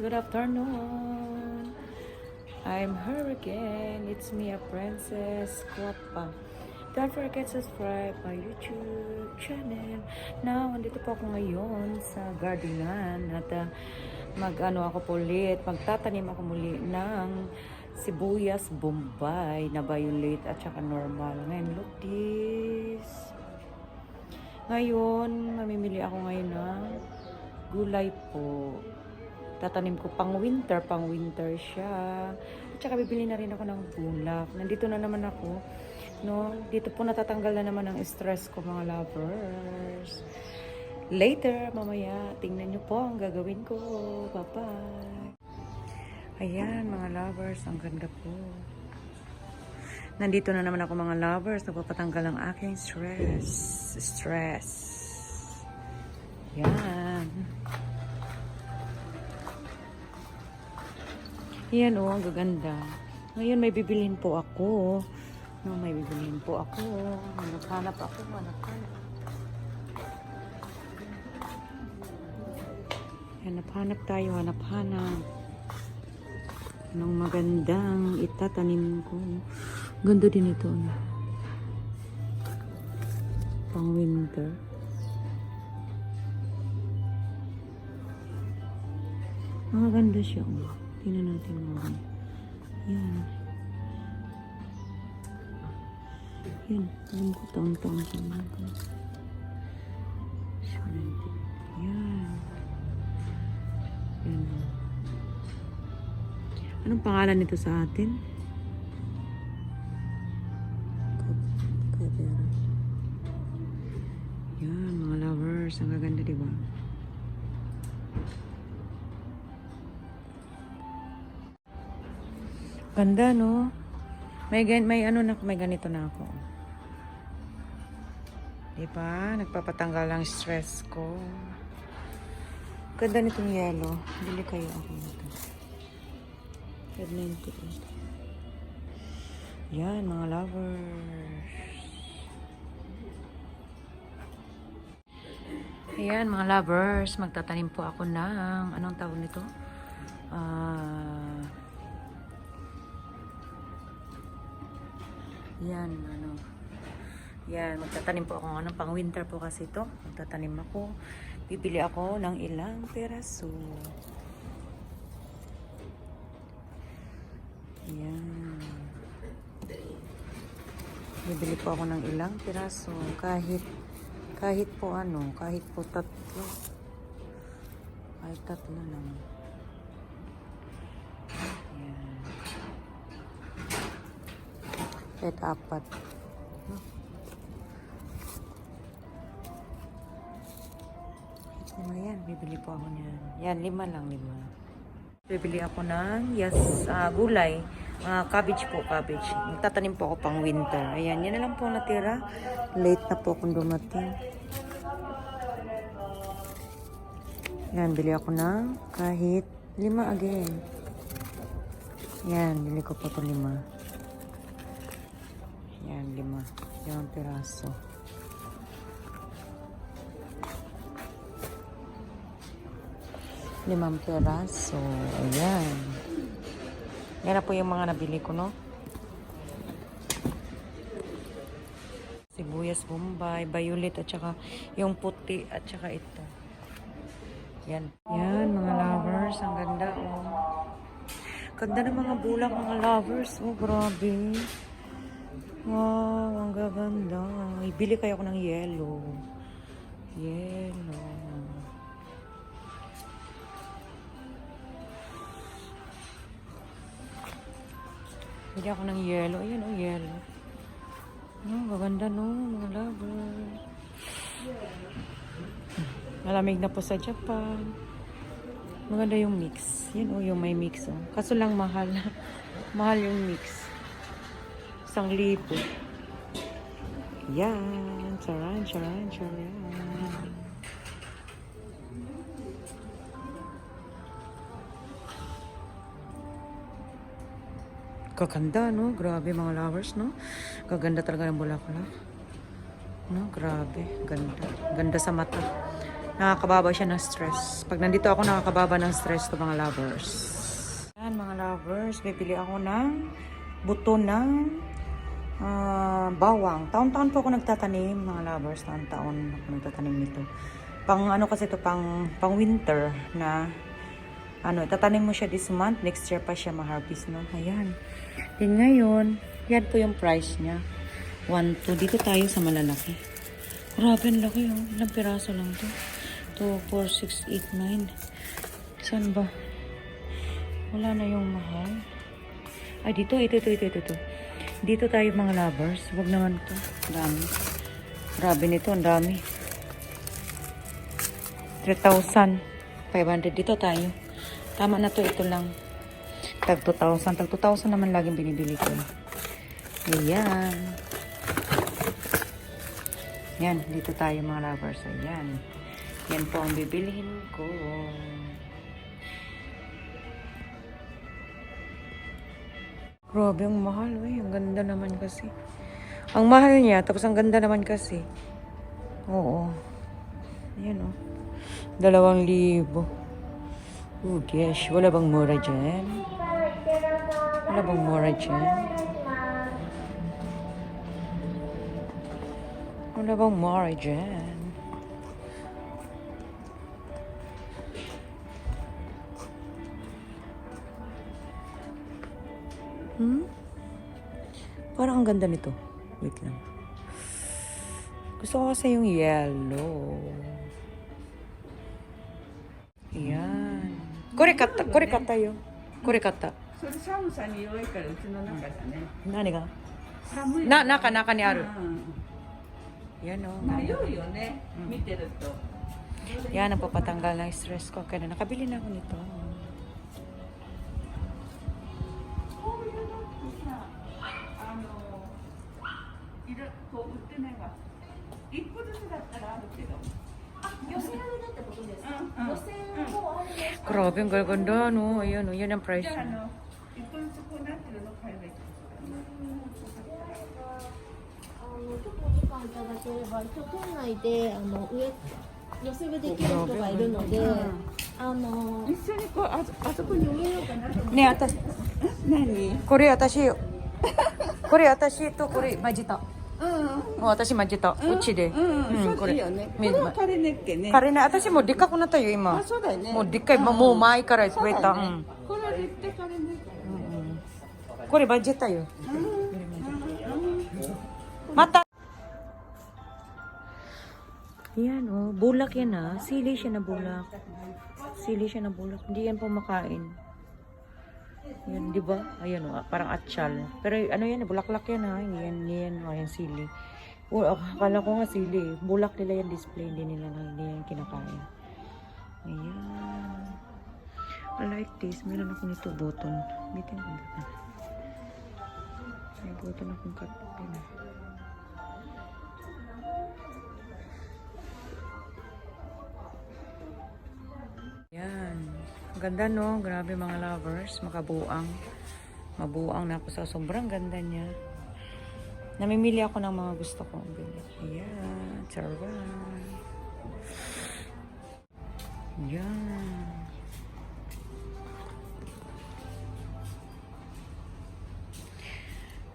good afternoon. I'm Hurricane. It's me, a princess Kwapa. Don't forget to subscribe my YouTube channel. Now, andito po ako ngayon sa gardenan at uh, mag-ano ako ulit, magtatanim ako muli ng sibuyas bombay na violet at saka normal. Ngayon, look this. Ngayon, mamimili ako ngayon ng gulay po. Tatanim ko pang winter, pang winter siya. At saka bibili na rin ako ng bulak. Nandito na naman ako. No, dito po natatanggal na naman ang stress ko mga lovers. Later, mamaya, tingnan nyo po ang gagawin ko. Bye-bye. Ayan, mga lovers, ang ganda po. Nandito na naman ako mga lovers, nagpapatanggal ang aking stress. Stress. Yan. Yan o, ang gaganda. Ngayon may bibilhin po ako. No, may bibilhin po ako. Hanap-hanap ako, hanap-hanap. Hanap-hanap tayo, hanap-hanap. Anong magandang itatanim ko. Ganda din ito. no? Pang winter. Maganda siya. Oh. Tingnan natin mga. Yan. Yan. Alam ko taon-taon sa mga. Yan. Yan. Anong pangalan nito sa atin? Ganda, no? May, may ano na, may ganito na ako. Di ba? Nagpapatanggal ang stress ko. Ganda nitong yellow. Bili kayo ako nito. Red 98. Yan, mga lovers. Ayan, mga lovers. Magtatanim po ako ng, anong tawag nito? Ah... Yan, ano. Yan, magtatanim po ako ng pang winter po kasi ito. Magtatanim ako. Bibili ako ng ilang peraso. Yan. Bibili po ako ng ilang piraso. Kahit, kahit po ano, kahit po tatlo. Kahit tatlo lang. Yan. Kahit apat. Lima yan. Bibili po ako niyan. Yan, lima lang, lima. Bibili ako ng yes, ah, gulay. Mga cabbage po, cabbage. Magtatanim po ako pang winter. Ayan, yan na lang po natira. Late na po akong dumating. Yan, bili ako ng kahit lima again. Yan, bili ko po ito lima. Yan, lima. Limang piraso. Limang piraso. Ayan. Yan na po yung mga nabili ko, no? Sibuyas bombay, violet, at saka yung puti, at saka ito. Yan. Yan, mga lovers. Ang ganda, oh. Ganda ng mga bulak, mga lovers. Oh, grabe. Wow, ang gaganda. Ibili kayo ako ng yellow. Yellow. Bili ako ng yellow. Ayan, oh, yellow. Oh, gaganda no, mga lovers. Malamig na po sa Japan. Maganda yung mix. Yan oh, yung may mix oh. Kaso lang mahal. mahal yung mix. Isang libo. Yan. Charan, charan, charan. Kaganda, no? Grabe mga lovers, no? Kaganda talaga ng bulaklak. No? Grabe. Ganda. Ganda sa mata. Nakakababa siya ng stress. Pag nandito ako, nakakababa ng stress to mga lovers. Yan mga lovers, bibili ako ng buto ng ah, bawang. Taon-taon po ako nagtatanim, mga lovers. Taon-taon ako nagtatanim nito. Pang ano kasi to pang, pang winter na ano, tatanim mo siya this month, next year pa siya ma-harvest, no? Ayan. Then ngayon, yan po yung price niya. 1, 2. Dito tayo sa malalaki. Grabe, ang laki, oh. Ilang piraso lang to. 2, 4, 6, 8, 9. Saan ba? Wala na yung mahal. Ay, dito, ito, ito, ito, ito, ito. Dito tayo mga lovers. Huwag naman to. Dami. Grabe nito, ang dami. 3,500. Dito tayo. Tama na to, ito lang. Tag 2,000. Tag 2,000 naman laging binibili ko. Ayan. Yan, dito tayo mga lovers. Ayan. Yan po ang bibilihin ko. Grabe, ang mahal. Eh. Ang ganda naman kasi. Ang mahal niya, tapos ang ganda naman kasi. Oo. Ayan o. Oh. Dalawang libo. Oh, gosh. Wala bang mura dyan? Wala bang mura dyan? Wala bang mura dyan? Hmm? Parang ang ganda nito. Wait lang. Gusto ko kasi yung yellow. Yan. これ買った。これ買ったよ。これ買った。それ寒さに弱いからうちの中だね何が寒いな、中、中にある。うん Yan o. 迷うよね、見てると Yan ang papatanggal ng stress ko. Kaya nakabili na ako nito. Grabe, ang gaganda, no? Ayun, no? Yan ang price. Yan, no? ねえ、私、何これ私、これ私とこれマジタ。うんうんもう私混じった。うちで。うん、うん、これそういいよね。こみれはカレネッケね。彼ね、私もうでっかくなったよ、あ、今。そうだよね。もうでっかい、もうもう前から増えた。そうだねうん。これは絶対カレネッケ。これ混じったよ。うん。 Mata! Yan oh, bulak yan ah. Sili siya na bulak. Sili siya na bulak. Hindi yan pumakain. Yan, di ba? Ayan oh, parang atsyal. Pero ano yan, bulaklak yan ah. Hindi yan, yan, oh, yan sili. O, akala ko nga sili. eh. Bulak nila yan display. Hindi nila hindi yan kinakain. Ayan. I like this. Meron ako nito button. Bitin ko button. May button akong cut. Ayan. Yan. Ganda no. Grabe mga lovers. Makabuang. Mabuang na ako sa sobrang ganda niya. Namimili ako ng mga gusto bili. Ayan. Charan. Yan.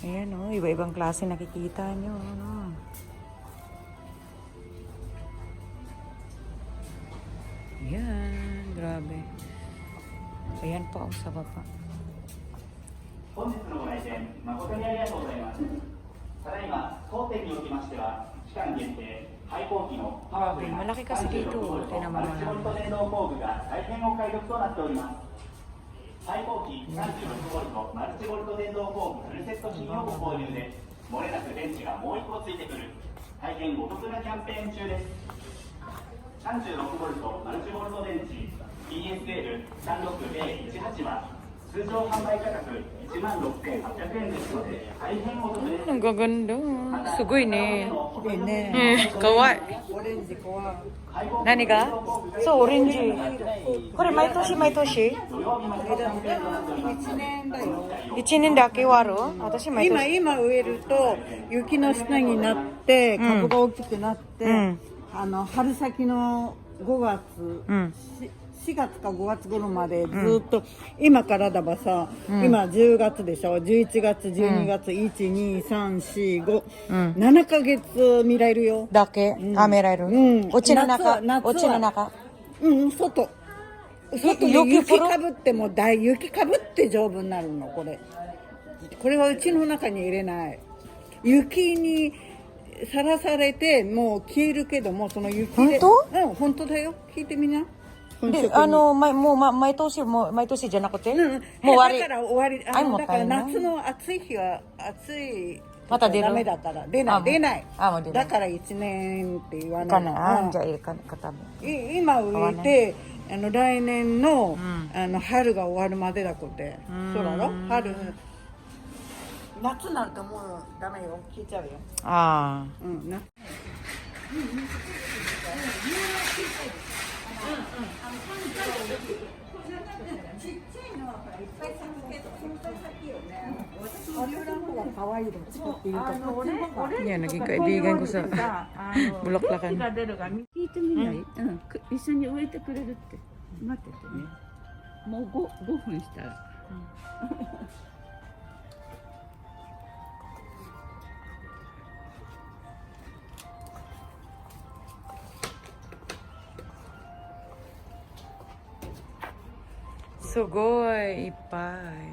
Ayan o. Iba-ibang klase nakikita nyo. Ano. Yan, grabe. 本日のご来店誠にありがとうございます。ただいま当店におきましては期間限定廃校機のパワフルな36 V tingnan mo マルチボルト電動工具が大変お買い得となっております。廃校機36ボルトマルチボルト電動工具フルセット品をご購入で漏れなく電池がもう1個ついてくる大変お得なキャンペーン中です。36ボルトマルチボルト電池 ESL36018 は通常販売価格1万6800円ですので大変お得です Ang gaganda. Sugoy ne. 綺麗ね。Eh, kawai. オレンジ怖い。Nani ga? So, orange. Kore. 一年だよ。1年だけ割る？私、毎今年。今植えると雪の下になって株が大きくなって、うんあの春先の5月、うん。し4月か5月頃までずっと、今からだばさ、うん。今10月でしょ？11月12月、12345、うん。7ヶ月見られるよ。だけ？うん。あ、見られる？うん。お家の中？お家の中？うん外。外で雪かぶっても大雪かぶって丈夫になるのこれ。これはうちの中に入れない。雪にさらされてもう消えるけどもその雪で。本うん本当だよ。聞いてみなで、に。あの、ま、もう、ま、毎年、もう、毎年じゃなくて、うんうん。もう終わり。だ。から終わりあのだから夏の暑い日は暑いまた出る？ダメだから。出ない出ない。あもう出ない。だから1年って言わないかな？うん。あじゃあ、いいか、方も。い今植えてあの来年の,、ん。あの春が終わるまでだこてうん。そうだろ？春。夏なんかもうダメよ。聞いちゃうよ。あ。うん。なちっちゃいのはいっぱい咲くけど咲よね。私もビいかう。うん。く一緒に植えてくれるって待っててね、もう 5, 5分したら、Sugoi e pai.